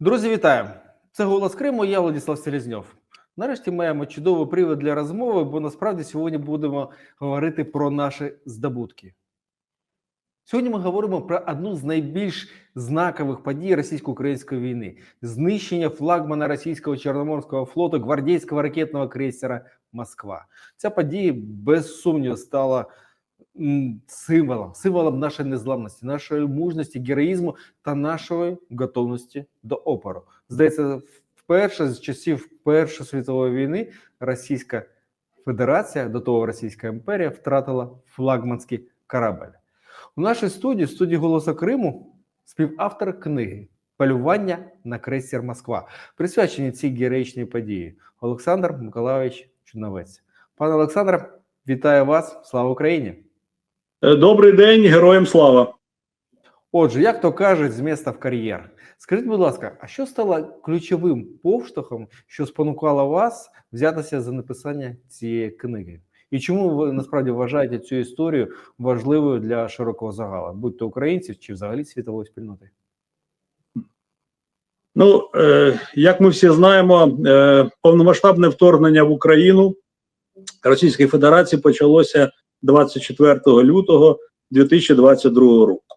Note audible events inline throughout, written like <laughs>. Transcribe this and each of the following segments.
Друзі, вітаю! Це голос Криму. Я Владислав Селезньов. Нарешті маємо чудовий привід для розмови, бо насправді сьогодні будемо говорити про наші здобутки. Сьогодні ми говоримо про одну з найбільш знакових подій російсько-української війни: знищення флагмана російського чорноморського флоту гвардійського ракетного крейсера Москва. Ця подія без сумніву стала символом, символом нашої незламності, нашої мужності, героїзму та нашої готовності до опору. Здається, вперше з часів Першої світової війни Російська Федерація, до того Російська імперія, втратила флагманський корабель. У нашій студії, студії Голоса Криму, співавтор книги Полювання на крейсер Москва, присвячені цій героїчній події Олександр Миколайович Чудновець. Пане Олександре, вітаю вас! Слава Україні! Е, Добрий день, героям слава. Отже, як то кажуть, з міста в кар'єр. Скажіть, будь ласка, а що стало ключовим повштовхом, що спонукало вас взятися за написання цієї книги? І чому ви насправді вважаєте цю історію важливою для широкого загала, будь то українців чи взагалі світової спільноти? Ну, е, як ми всі знаємо, е, повномасштабне вторгнення в Україну Російської Федерації почалося 24 лютого 2022 року.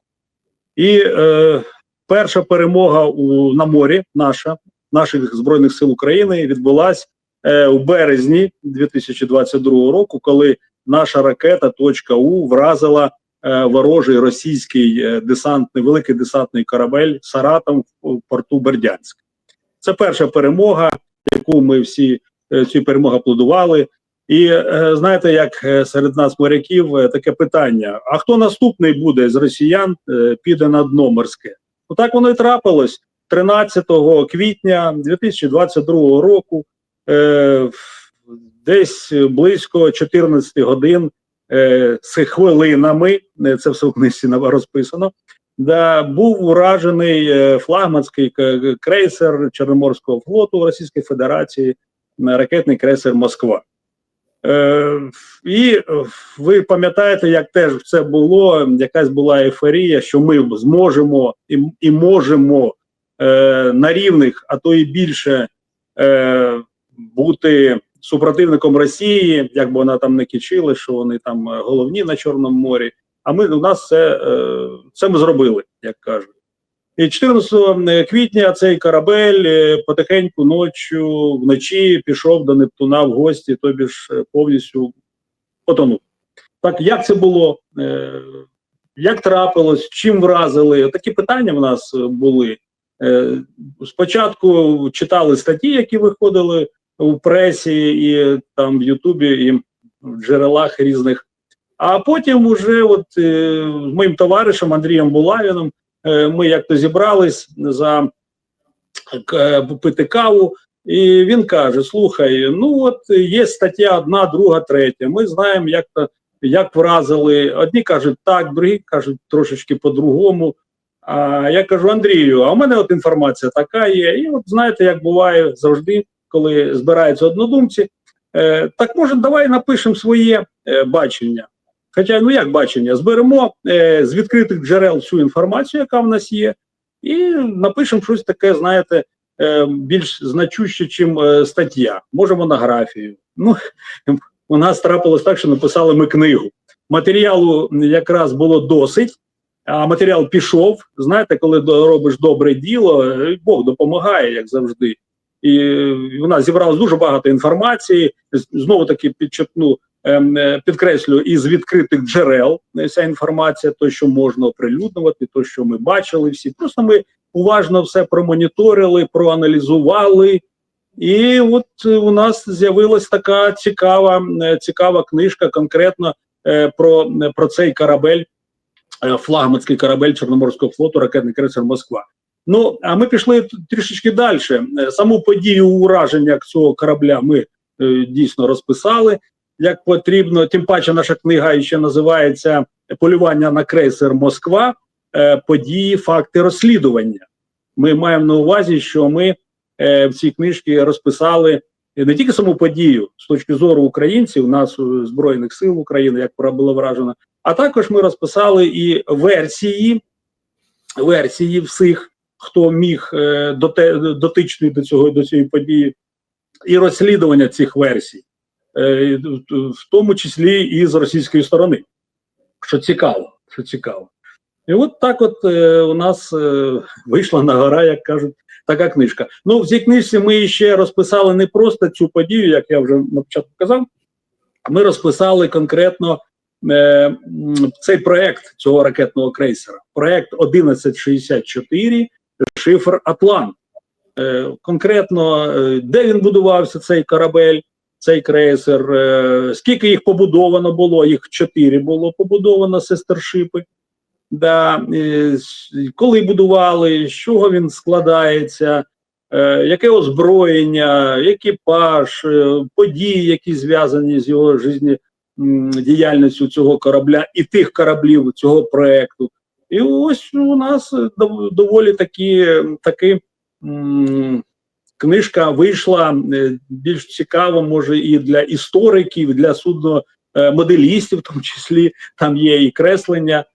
І е, перша перемога у, на морі наша, наших Збройних сил України відбулася е, у березні 2022 року, коли наша ракета «Точка У вразила е, ворожий російський е, десантний великий десантний корабель Саратов в порту Бердянськ. Це перша перемога, яку ми всі е, цю перемогу аплодували. І е, знаєте, як е, серед нас моряків е, таке питання: а хто наступний буде з росіян, піде на дно морське? Ну воно і трапилось 13 квітня 2022 року, десь близько 14 годин з хвилинами, це все в книжці розписано. Да, був уражений флагманський крейсер Чорноморського флоту Російської Федерації, ракетний крейсер Москва. Е, і е, ви пам'ятаєте, як теж це було, якась була ейфорія, що ми зможемо і, і можемо е, на рівних, а то і більше е, бути супротивником Росії, як би вона там не кичила, що вони там е, головні на Чорному морі. А ми у нас це, е, це ми зробили, як кажуть. І 14 квітня цей корабель е, потихеньку ночі, вночі пішов до Нептуна в гості, тобі ж е, повністю потонув. Так, як це було? Е, Як трапилось, чим вразили? Такі питання в нас е, були. Е, Спочатку читали статті, які виходили у пресі, і там в Ютубі, і в джерелах різних. А потім, уже от е, з моїм товаришем Андрієм Булавіном, Е, ми як-то зібрались за е, попити каву, і він каже: Слухай, ну от є стаття одна, друга, третя. Ми знаємо, як то як вразили. Одні кажуть так, другі кажуть трошечки по-другому. А я кажу Андрію, а у мене от інформація така є. І от знаєте, як буває завжди, коли збираються однодумці, е, так може, давай напишемо своє е, бачення. Хоча, ну як бачення, зберемо е, з відкритих джерел всю інформацію, яка в нас є, і напишемо щось таке, знаєте, е, більш значуще, чим е, стаття. Може, монографію. Ну, <laughs> у нас трапилось так, що написали ми книгу. Матеріалу якраз було досить, а матеріал пішов. Знаєте, коли робиш добре діло, е, Бог допомагає, як завжди. І е, у нас зібралось дуже багато інформації. Знову таки підчеркну, підкреслю, із відкритих джерел е, ця інформація, то, що можна оприлюднювати, то, що ми бачили всі. Просто ми уважно все промоніторили, проаналізували. І от е, у нас з'явилась така цікава, е, цікава книжка конкретно е, про, е, про цей корабель, е, флагманський корабель Чорноморського флоту, ракетний крейсер Москва. Ну, а ми пішли трішечки далі. Е, Саму подію ураження цього корабля ми е, дійсно розписали як потрібно. Тим паче, наша книга ще називається Полювання на крейсер Москва. е, Події, факти розслідування. Ми маємо на увазі, що ми е, в цій книжці розписали не тільки саму подію з точки зору українців, нас е, збройних сил України, як було вражено, а також ми розписали і версії, версії всіх хто міг дотичний до цього до цієї події, і розслідування цих версій, в тому числі і з російської сторони. Що цікаво, що цікаво. І от так от е, у нас е, вийшла на гора, як кажуть, така книжка. Ну, в цій книжці ми ще розписали не просто цю подію, як я вже на початку казав. Ми розписали конкретно е, цей проект цього ракетного крейсера. Проект 1164 Шифр Атлант. Е, конкретно, е, де він будувався, цей корабель, цей крейсер, е, скільки їх побудовано було, їх чотири було побудовано сестершипи. Да, коли будували, з чого він складається, е, яке озброєння, екіпаж, е, події, які зв'язані з його житті, діяльністю цього корабля і тих кораблів цього проекту. І ось у нас доволі такі, таки м, книжка вийшла е, більш цікаво, може, і для істориків, і для судномоделістів, в тому числі там є і креслення.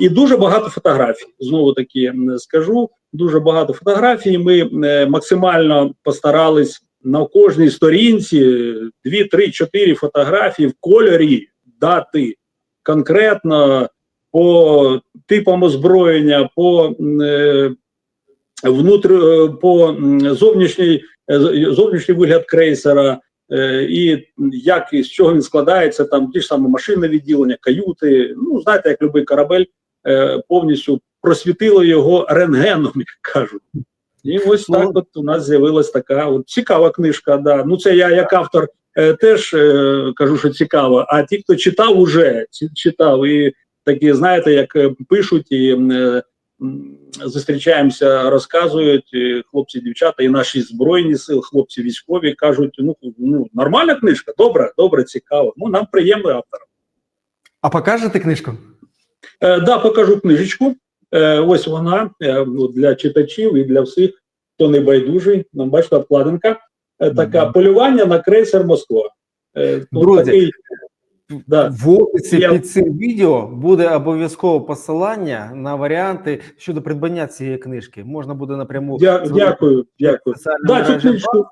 І дуже багато фотографій. Знову таки скажу. Дуже багато фотографій. Ми е, максимально постарались на кожній сторінці дві, три, чотири фотографії в кольорі дати конкретно по типам озброєння, по е, внутр, е, по зовнішній, е, зовнішній вигляд крейсера, е, і як і з чого він складається, там ті ж саме машинне відділення, каюти. Ну, знаєте, як будь-який корабель повністю просвітило його рентгеном, <laughs> як кажуть. І ось Ну, так от у нас з'явилась така от цікава книжка. Да. Ну, це я як автор е, теж е, кажу, що цікаво. А ті, хто читав, уже читав, і такі, знаєте, як пишуть і е, зустрічаємося, розказують і хлопці, дівчата, і наші збройні сили, хлопці військові кажуть: ну, ну нормальна книжка, добре, добре, цікаво. Ну нам приємно авторам. А покажете книжку? Е, да, покажу книжечку. Е, ось вона е, ну, для читачів і для всіх, хто не байдужий. Нам бачите, обкладинка. Е, така Мгм. полювання на крейсер Москва. Е, Друзі, такий, да. В описі Я- під цим відео буде обов'язково посилання на варіанти щодо придбання цієї книжки. Можна буде напряму Дя, дякую, дякую. Да, книжку.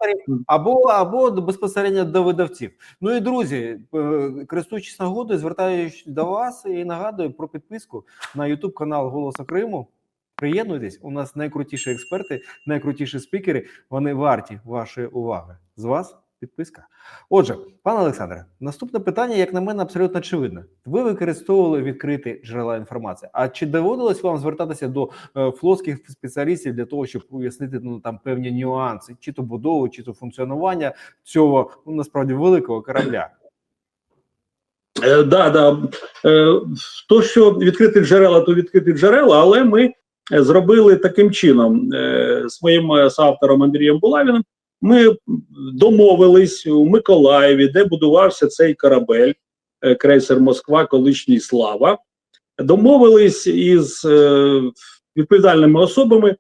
або, або безпосередньо до видавців. Ну і друзі, е, користуючись нагодою, звертаюсь до вас і нагадую про підписку на YouTube канал Голоса Криму. Приєднуйтесь, у нас найкрутіші експерти, найкрутіші спікери. Вони варті вашої уваги. З вас підписка. Отже, пане Олександре, наступне питання, як на мене, абсолютно очевидне. Ви використовували відкриті джерела інформації. А чи доводилось вам звертатися до е, флотських спеціалістів для того, щоб пояснити ну там певні нюанси, чи то будови, чи то функціонування цього ну насправді великого корабля? Е, да, да. Е, то, що відкриті джерела, то відкриті джерела, але ми е, зробили таким чином е, е, соавтором Андрієм Булавіним. Ми домовились у Миколаєві, де будувався цей корабель, е, крейсер Москва, колишній Слава. Домовились із е, відповідальними особами,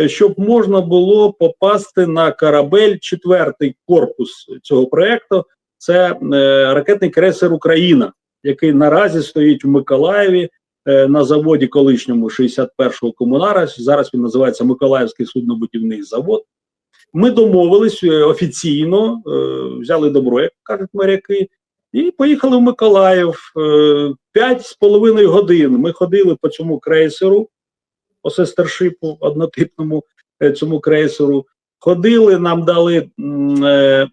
е, щоб можна було попасти на корабель, четвертий корпус цього проекту. Це ракетний крейсер Україна, який наразі стоїть в Миколаєві на заводі колишньому 61-го комунара. Зараз він називається Миколаївський суднобудівний завод. Ми домовились е, офіційно, е, взяли добро, як кажуть моряки, і поїхали в Миколаїв. Е, П'ять з половиною годин ми ходили по цьому крейсеру, по сестершипу однотипному цьому крейсеру. Ходили, нам дали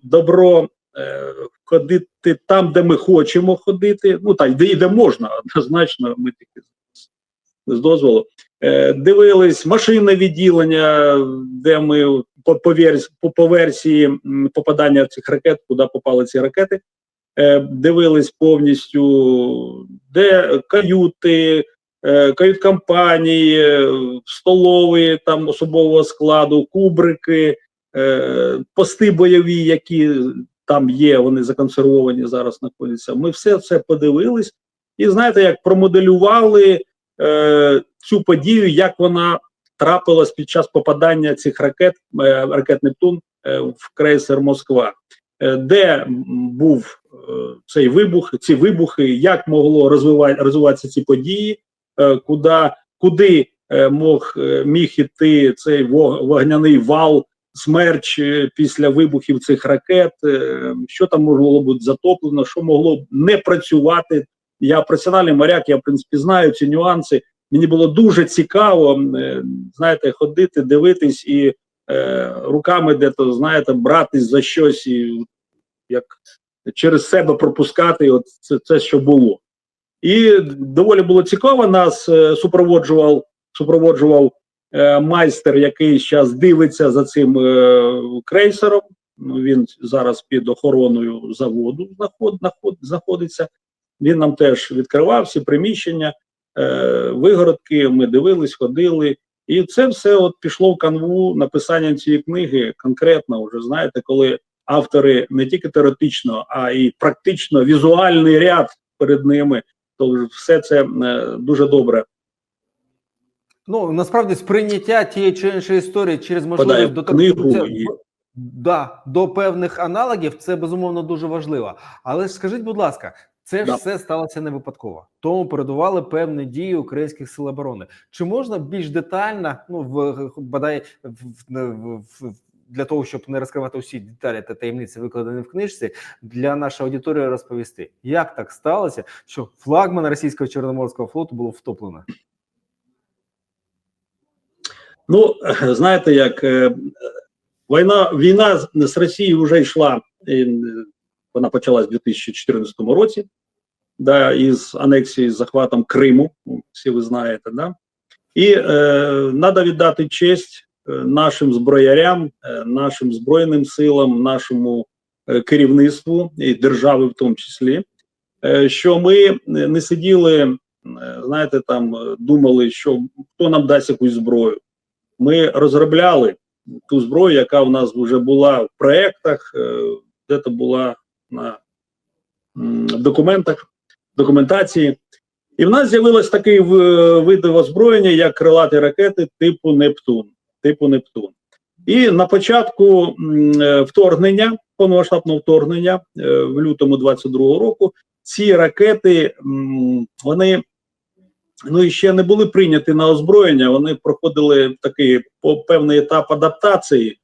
добро ходити там, де ми хочемо ходити. Ну так, де, де можна, <laughs> однозначно, ми таки з- дозволу. Дивились машинне відділення, де ми по, по, версії, по, по версії попадання цих ракет, куди попали ці ракети. Е, дивились повністю, де каюти, е, кают-компанії, е, столові там особового складу, кубрики, е, пости бойові, які там є, вони законсервовані зараз знаходяться. Ми все це подивились, і знаєте, як промоделювали е, цю подію, як вона трапилась під час попадання цих ракет, е, ракет Нептун е, в крейсер Москва, е, де був цей вибух, ці вибухи, як могло розвивати, розвиватися ці події, куди, куди мог, міг іти цей вогняний вал, смерч після вибухів цих ракет, що там могло бути затоплено, що могло не працювати. Я професіональний моряк, я в принципі знаю ці нюанси. Мені було дуже цікаво, е, знаєте, ходити, дивитись і е, руками де-то, знаєте, братись за щось і як через себе пропускати. От це, це що було. І доволі було цікаво. Нас е, супроводжував, супроводжував майстер, який зараз дивиться за цим крейсером. Ну, він зараз під охороною заводу знаход, знаход, знаходиться. Він нам теж відкривав всі приміщення, е, вигородки. Ми дивились, ходили. І це все от пішло в канву написання цієї книги конкретно, вже знаєте, коли автори не тільки теоретично, а і практично візуальний ряд перед ними, то все це е, дуже добре Ну насправді сприйняття тієї чи іншої історії через можливість в книгу. доторкнутися І... да, до певних аналогів, це безумовно дуже важливо. Але скажіть, будь ласка, це ж Да. все сталося не випадково. Тому передували певні дії українських сил оборони. Чи можна більш детально, ну в бодай в, в, в, для того, щоб не розкривати усі деталі та таємниці, викладені в книжці, для нашої аудиторії розповісти, як так сталося, що флагман російського чорноморського флоту було втоплено? Ну, знаєте, як е, війна, війна з- з Росією вже йшла, е, вона почалась у 2014 році, да, із анексії з захватом Криму, всі ви знаєте, да. І е, треба віддати честь е, нашим зброярям, е, нашим збройним силам, нашому е, керівництву і держави в тому числі, е, що ми не сиділи, е, знаєте, там е, думали, що хто нам дасть якусь зброю. Ми розробляли ту зброю, яка в нас вже була в проєктах, е, де то була на документах, документації. І в нас з'явилось такий вид озброєння, як крилаті ракети типу Нептун. Типу Нептун. І на початку е, вторгнення, повномасштабного вторгнення е, в лютому 22-го року, ці ракети вони ну ще не були прийняті на озброєння. Вони проходили такий певний етап адаптації,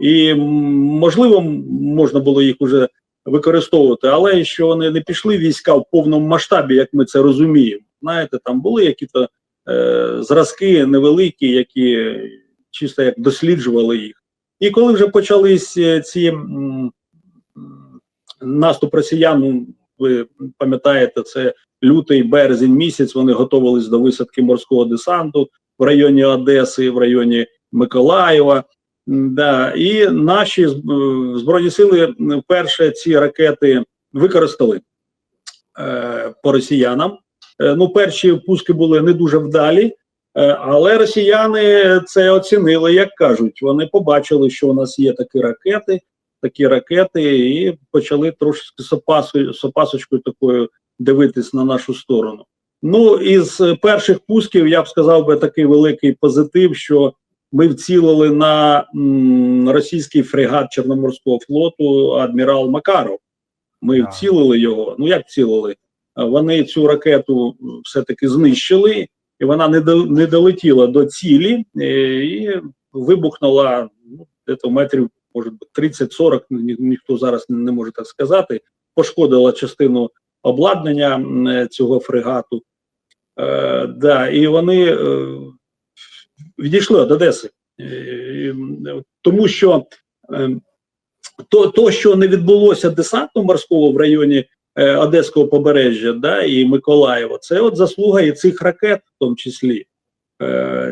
і можливо можна було їх уже використовувати, але що вони не пішли війська в повному масштабі, як ми це розуміємо. Знаєте, там були якісь е, зразки невеликі, які чисто як досліджували їх. І коли вже почались е, ці м, наступ росіян, ну, ви пам'ятаєте, це лютий березень місяць. Вони готувалися до висадки морського десанту в районі Одеси, в районі Миколаєва. Да, і наші збройні сили вперше ці ракети використали е, по росіянам. Е, ну, перші пуски були не дуже вдалі, е, але росіяни це оцінили, як кажуть. Вони побачили, що у нас є такі ракети, такі ракети, і почали трошки з опасою, опасочкою такою дивитись на нашу сторону. Ну, із е, перших пусків я б сказав би такий великий позитив, що ми вцілили на м, російський фрегат Чорноморського флоту адмірал Макаров. Ми Так. вцілили його. Ну як вцілили? Вони цю ракету все-таки знищили, і вона не до, не долетіла до цілі е, і вибухнула ну, десь метрів, може бути, 30-40, ні, ніхто зараз не, не може так сказати. Пошкодила частину обладнання е, цього фрегату. Е, да, і вони е, відійшли від Одеси. Е, тому що е, то, то, що не відбулося десанту морського в районі е, Одеського побережжя да, і Миколаєва, це от заслуга і цих ракет, в тому числі,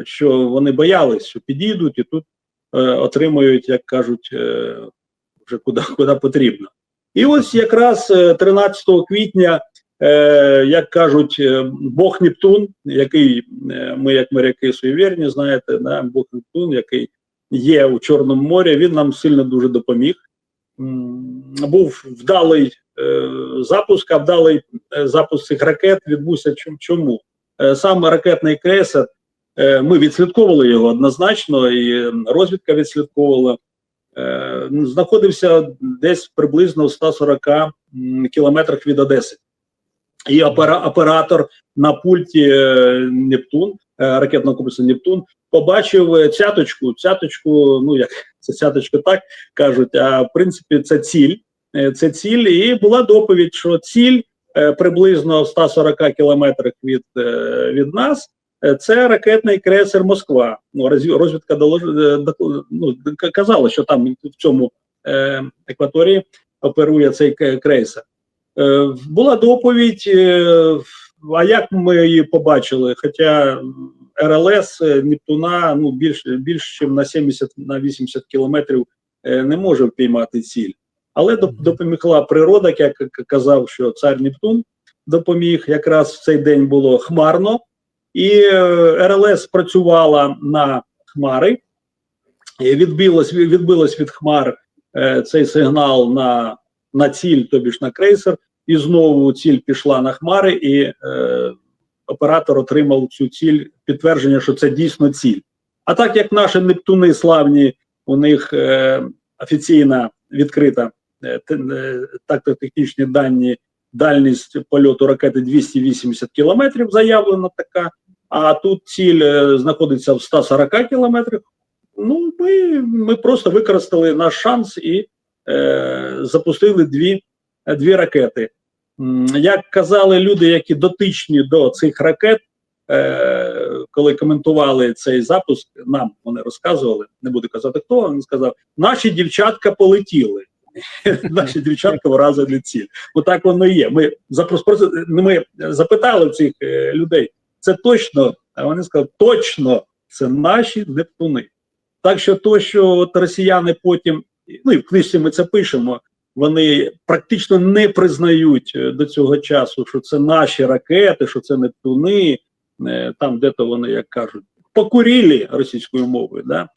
що вони боялись, що підійдуть і тут отримують, як кажуть, вже куди, куди потрібно. І ось якраз е, 13 квітня, як кажуть, е, Бог Нептун, який е, ми, як моряки суєвірні, знаєте, да, Бог Нептун, який є у Чорному морі, він нам сильно дуже допоміг. Був вдалий е, запуск, а вдалий е, запуск цих ракет відбувся чому? Е, саме ракетний крейсер, е, ми відслідковували його однозначно, і е, розвідка відслідковувала. Е, знаходився десь приблизно в 140 кілометрах від Одеси. І опера, оператор на пульті е, Нептун е, ракетного комплексу Нептун, побачив е, цяточку. Цяточку, ну як це цяточка так кажуть, а в принципі це ціль. Це ціль, і була доповідь, що ціль приблизно в 140 кілометрах від, від нас. Це ракетний крейсер Москва. Ну, розвідка долож... ну, казала, що там в цьому екваторії оперує цей крейсер. Е, була доповідь. Е, а як ми її побачили? Хоча РЛС е, Нептуна ну, більш, більш ніж на 70 на 80 кілометрів не може впіймати ціль. Але доп- Мгм. допомогла природа, як казав, що цар Нептун допоміг. Якраз в цей день було хмарно, і РЛС працювала на хмари, відбилось, відбилось від хмар цей сигнал на, на ціль, тобі ж на крейсер, і знову ціль пішла на хмари, і е, оператор отримав цю ціль, підтвердження, що це дійсно ціль. А так як наші Нептуни славні, у них е, офіційна відкрита е, е, тактотехнічні дані, дальність польоту ракети 280 кілометрів, заявлена така, а тут ціль е, знаходиться в 140 кілометрах. Ну, ми, ми просто використали наш шанс і е, запустили дві, дві ракети. Як казали люди, які дотичні до цих ракет, е, коли коментували цей запуск, нам вони розказували, не буду казати хто, він сказав: наші дівчатка полетіли. <laughs> Наші дівчатка вразили ціль. Отак воно і є. Ми просто- ми запитали цих е, людей, це точно, а вони сказали, точно це наші Нептуни. Так що то, що от росіяни потім, ну і в книжці ми це пишемо, вони практично не признають е, до цього часу, що це наші ракети, що це Нептуни, е, там де-то вони, як кажуть, покурілі російською мовою. Да?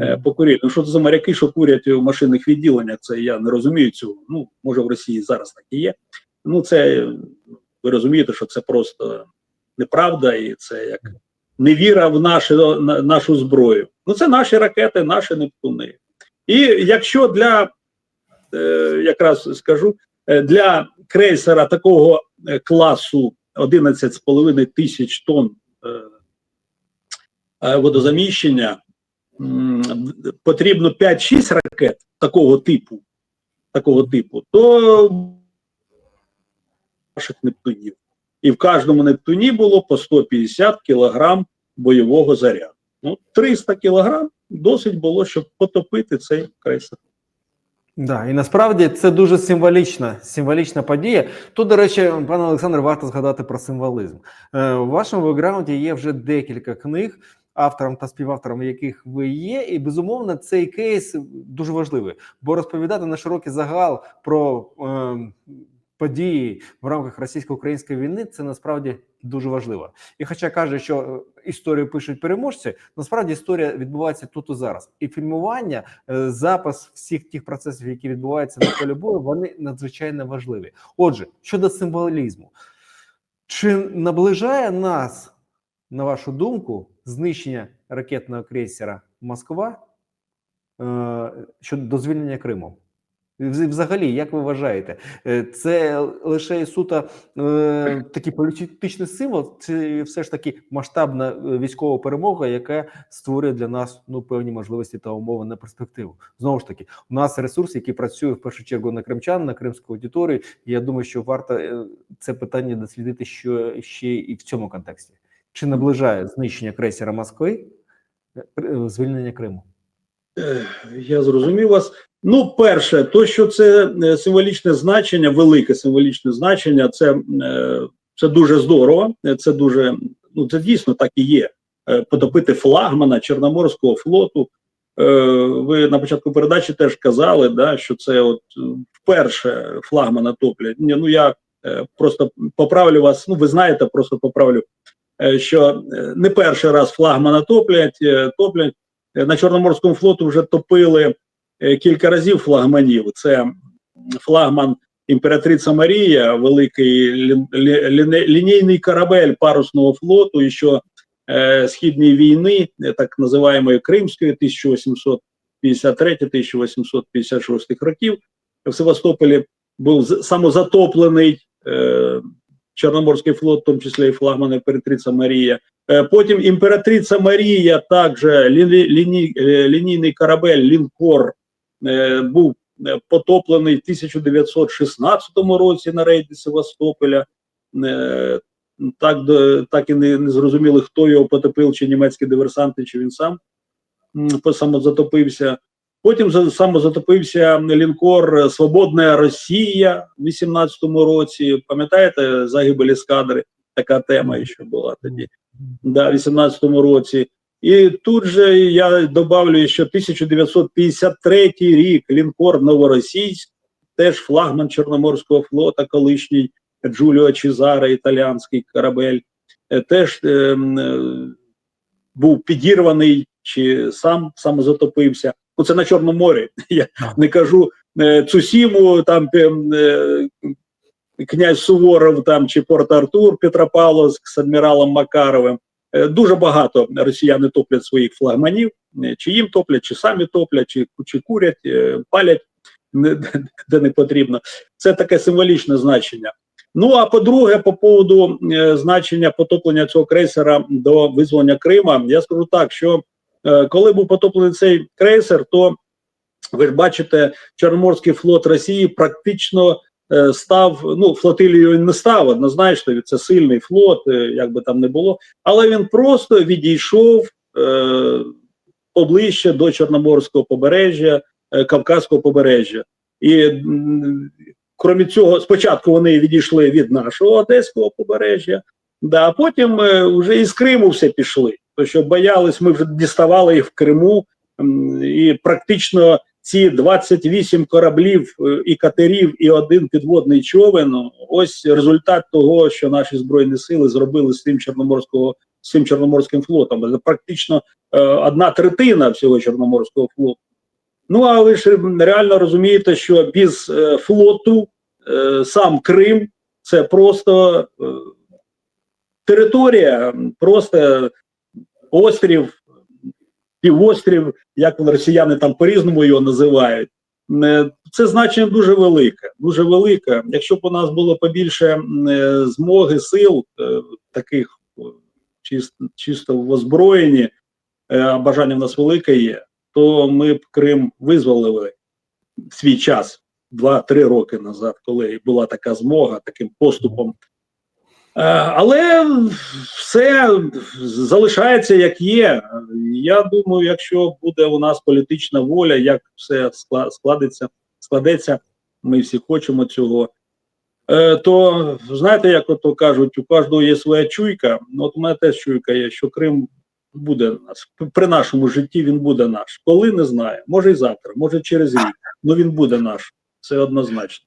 Е, покурілі. Ну що це за моряки, що курять у машинних відділеннях? Це я не розумію цього. Ну, може, в Росії зараз так і є. Ну, це ви розумієте, що це просто неправда, і це як невіра в нашу, на- нашу зброю. Ну, це наші ракети, наші Нептуни. І якщо для е, якраз скажу, е, для крейсера такого е, класу 11,5 тисяч тонн водозаміщення потрібно 5-6 ракет такого типу, такого типу, то наших Нептунів. І в кожному Нептуні було по 150 кілограм бойового заряду. Ну, 300 кілограм досить було, щоб потопити цей крейсер. Да, і насправді це дуже символічна, символічна подія. Тут, до речі, пане Олександр, варто згадати про символізм. Е, у вашому бекграунді є вже декілька книг, автором та співавтором яких ви є, і безумовно цей кейс дуже важливий, бо розповідати на широкий загал про е, події в рамках російсько-української війни це насправді дуже важливо. І хоча каже, що е, історію пишуть переможці, насправді історія відбувається тут і зараз. І фільмування, е, запис всіх тих процесів, які відбуваються на полі бою, вони надзвичайно важливі. Отже, щодо символізму, чи наближає нас, на вашу думку, знищення ракетного крейсера Москва е, щодо до звільнення Криму? Вз- Взагалі, як ви вважаєте, е, це лише суто е, такий політичний символ, чи все ж таки масштабна е, військова перемога, яка створює для нас ну певні можливості та умови на перспективу? Знову ж таки, у нас ресурс, який працює в першу чергу на кримчан, на кримську аудиторію. І я думаю, що варто е, це питання дослідити що ще і в цьому контексті. Чи наближає знищення крейсера Москви звільнення Криму? Я зрозумів вас. Ну, перше, то, що це е, символічне значення, велике символічне значення, це, е, це дуже здорово. Е, Це дуже, ну це дійсно так і є. Потопити флагмана Чорноморського флоту. Ви на початку передачі теж казали, да, що це от вперше флагмана топлять. Ну я просто поправлю вас. Ну, ви знаєте, просто поправлю, що не перший раз флагмана топлять, топлять. Е, На Чорноморському флоту вже топили е, кілька разів флагманів. Це флагман імператриця Марія, великий лі- лі- ліне- лінійний корабель парусного флоту, і що е, східної війни, е, так називаємої Кримської, 1853-1856 років, в Севастополі був самозатоплений е, Чорноморський флот, в тому числі і флагман імператриця Марія. Е, Потім імператриця Марія, також ліні, ліні, е, лінійний корабель Лінкор е, був потоплений в 1916 році на рейді Севастополя. Так, так і не, не зрозуміли, хто його потопив, чи німецькі диверсанти, чи він сам самозатопився. Потім самозатопився лінкор Свободна Росія в 18-му році. Пам'ятаєте загибель ескадри? Така тема ще була тоді да, 18-му році. І тут же я добавлю, що 1953 рік лінкор Новоросійськ, теж флагман Чорноморського флота, колишній Джуліо Чезаре, італіанський корабель, е, теж е, е, був підірваний чи сам самозатопився. Ну, це на Чорному морі. <laughs> Я не кажу е, Цусіму, там князь Суворов там чи Порт Артур Петропавловськ з адміралом Макаровим. Е, Дуже багато росіяни топлять своїх флагманів, е, чи їм топлять, чи самі топлять, чи, чи курять, е, палять де не потрібно. Це таке символічне значення. Ну а по-друге, по поводу значення потоплення цього крейсера до визволення Крима, я скажу так, що коли був потоплений цей крейсер, то ви ж бачите, Чорноморський флот Росії практично став, ну, флотилією він не став, однозначно, це сильний флот, е, як би там не було, але він просто відійшов е, поближче до Чорноморського побережжя, е, Кавказського побережжя. І крім цього, спочатку вони відійшли від нашого Одеського побережжя, да, а потім е, вже із Криму все пішли. То що боялись, ми вже діставали їх в Криму, і практично ці 28 кораблів е, і катерів, і один підводний човен. Ось результат того, що наші збройні сили зробили з тим чорноморського з цим чорноморським флотом. Це практично е, одна третина всього чорноморського флоту. Ну а ви ж реально розумієте, що без е, флоту сам Крим це просто територія, просто острів, півострів, як вони росіяни там по-різному його називають. Е, Це значення дуже велике, дуже велике. Якщо б у нас було побільше е, змоги, сил е, таких чисто, чисто в озброєнні, а бажання в нас велике є, то ми б Крим визволили свій час, 2-3 роки назад, коли була така змога, таким поступом. Е, Але все залишається як є. Я думаю, якщо буде у нас політична воля, як все скла- складеться, складеться, ми всі хочемо цього. е, То знаєте, як ото кажуть, у кожного є своя чуйка. Ну, От у мене теж чуйка є, що Крим буде наш. При нашому житті він буде наш. Коли не знаю, може і завтра, може через рік. Ну він буде наш. Це однозначно.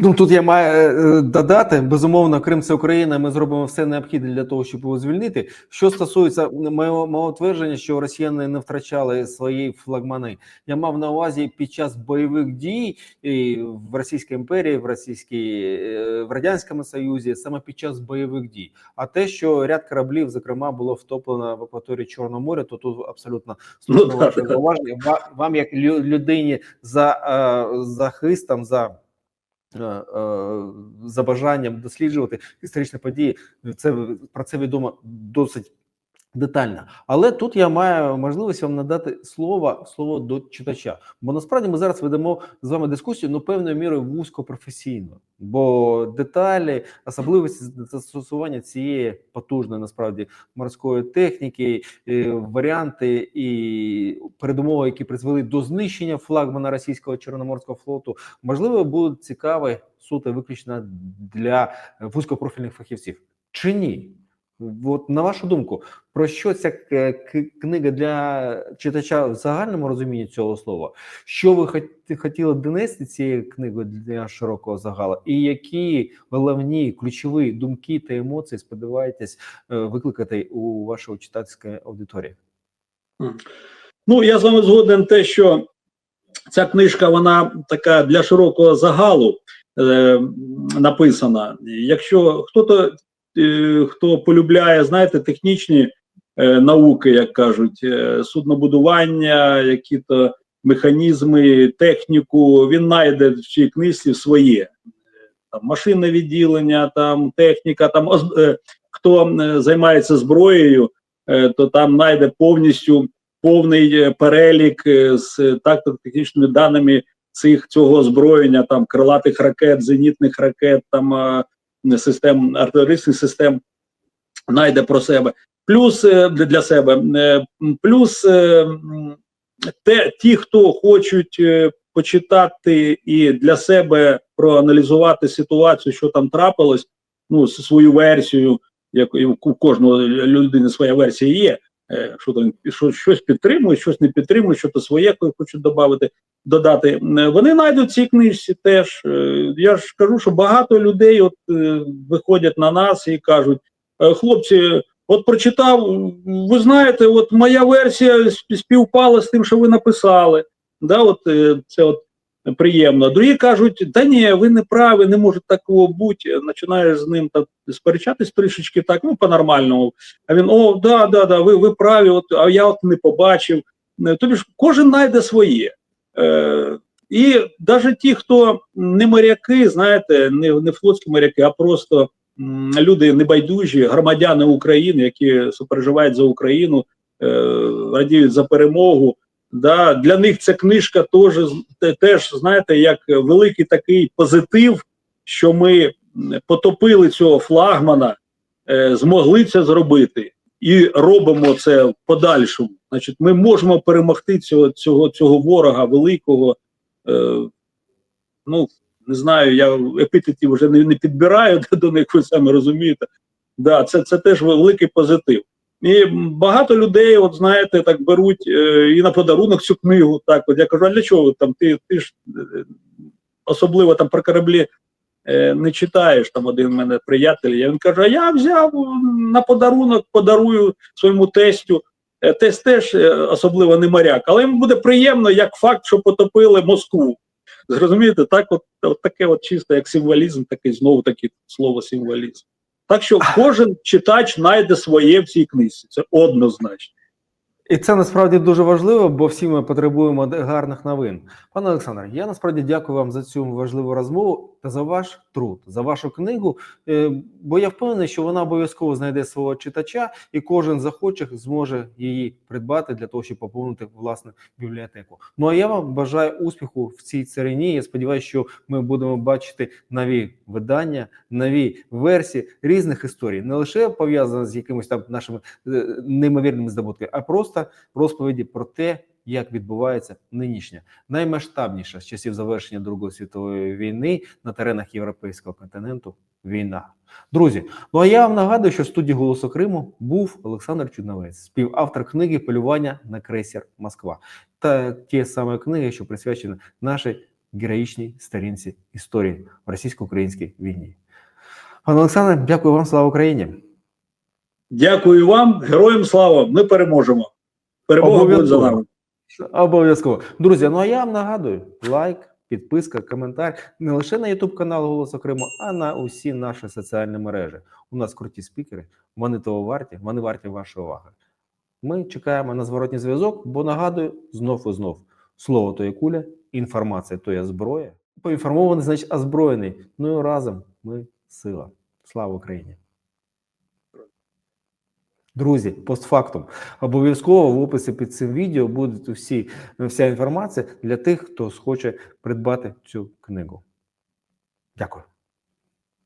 Ну тут я маю е, додати безумовно, Крим це Україна. Ми зробимо все необхідне для того, щоб його звільнити. Що стосується моєго мого твердження, що росіяни не втрачали свої флагмани. Я мав на увазі під час бойових дій і в Російській імперії, в Російській е, в радянському Союзі, саме під час бойових дій. А те, що ряд кораблів, зокрема, було втоплено в акваторії Чорного моря, то тут абсолютно Ну, слушно зауваження. Ва- Вам, як лю- людині за е, захистом, за е, е, за бажанням досліджувати історичні події, це про це відомо досить детально. Але тут я маю можливість вам надати слово слово до читача. Бо насправді ми зараз ведемо з вами дискусію, ну певною мірою вузькопрофесійно, бо деталі, особливості застосування цієї потужної насправді морської техніки, е, варіанти і передумови, які призвели до знищення флагмана російського чорноморського флоту, можливо, будуть цікаві суто виключно для вузькопрофільних фахівців чи ні? От на вашу думку, про що ця к- книга для читача в загальному розумінні цього слова? Що ви хотіли донести цією книгою для широкого загала, і які головні ключові думки та емоції сподіваєтесь е, викликати у вашої читацької аудиторії? Ну, я з вами згоден те, що ця книжка вона така для широкого загалу е, написана. Якщо хто-то, е, хто полюбляє, знаєте, технічні е, науки, як кажуть, е, суднобудування, які-то механізми, техніку, він знайде в цій книжці своє. Там машинне відділення, там техніка, там е, хто е, займається зброєю, е, то там знайде повністю повний е, перелік е, з тактико-технічними даними цих цього озброєння, там крилатих ракет, зенітних ракет, там е, систем артилерійських систем знайде про себе. Плюс е, для себе, е, плюс е, те, ті, хто хочуть почитати і для себе проаналізувати ситуацію, що там трапилось, ну свою версію, як у кожного людини своя версія є. Що там що, щось підтримують, щось не підтримують, що то своє хочуть додати. Додати Е, вони знайдуть ці книжці теж. Е, Я ж кажу, що багато людей от е, виходять на нас і кажуть: «Е, хлопці, от прочитав, ви знаєте, от моя версія співпала з тим, що ви написали. Да, от це от приємно. Другі кажуть, та ні, ви не праві, не може такого бути. Починаєш з ним так сперечатись трішечки так, ну по-нормальному. А він: о, да, да, да, ви, ви праві, от, а я от не побачив. Тобі ж кожен знайде своє. Е, і навіть ті, хто не моряки, знаєте, не, не флотські моряки, а просто люди небайдужі, громадяни України, які супереживають за Україну, е, радіють за перемогу. Да, для них ця книжка теж, теж, знаєте, як великий такий позитив, що ми потопили цього флагмана, е, змогли це зробити і робимо це в подальшому. Значить, ми можемо перемогти цього, цього, цього ворога великого. Е, ну, не знаю, я епітетів вже не, не підбираю <laughs> до них, ви самі розумієте. Да, це, це теж великий позитив. І багато людей, от знаєте, так беруть е, і на подарунок цю книгу. Так, от я кажу, а для чого там? Ти, ти ж е, особливо там про кораблі е, не читаєш. Там один мене приятель. Я він каже: а я взяв на подарунок, подарую своєму тестю. Е, Тесть теж е, особливо не моряк, але йому буде приємно як факт, що потопили Москву. Зрозумієте, так, от, от таке от чисто як символізм, такий знову таке слово символізм. Так що кожен читач знайде своє в цій книжці. Це однозначно. І це насправді дуже важливо, бо всі ми потребуємо гарних новин. Пане Олександре, я насправді дякую вам за цю важливу розмову та за ваш труд, за вашу книгу. е, Бо я впевнений, що вона обов'язково знайде свого читача, і кожен захоче зможе її придбати для того, щоб поповнити власну бібліотеку. Ну а я вам бажаю успіху в цій царині. Я сподіваюся, що ми будемо бачити нові видання, нові версії різних історій, не лише пов'язаних з якимось там нашими е, неймовірними здобутками, а просто розповіді про те, як відбувається нинішня наймасштабніша з часів завершення Другої світової війни на теренах європейського континенту війна. Друзі, ну а я вам нагадую, що в студії Голосу Криму був Олександр Чудновець, співавтор книги Полювання на крейсер Москва та ті самі книги, що присвячені нашій героїчній сторінці історії в російсько-українській війні. Пане Олександре, дякую вам, слава Україні! Дякую вам, героям слава! Ми переможемо. Перемога буде за нами. Обов'язково. Друзі, ну а я вам нагадую: лайк, підписка, коментар не лише на YouTube канал Голосу Криму, а на усі наші соціальні мережі. У нас круті спікери, вони того варті, вони варті вашої уваги. Ми чекаємо на зворотній зв'язок, бо нагадую знов і знов: слово то є куля, інформація то є зброя. Поінформований, значить озброєний. Ну і разом ми сила. Слава Україні! Друзі, постфактум. Обов'язково в описі під цим відео буде всі, вся інформація для тих, хто схоче придбати цю книгу. Дякую.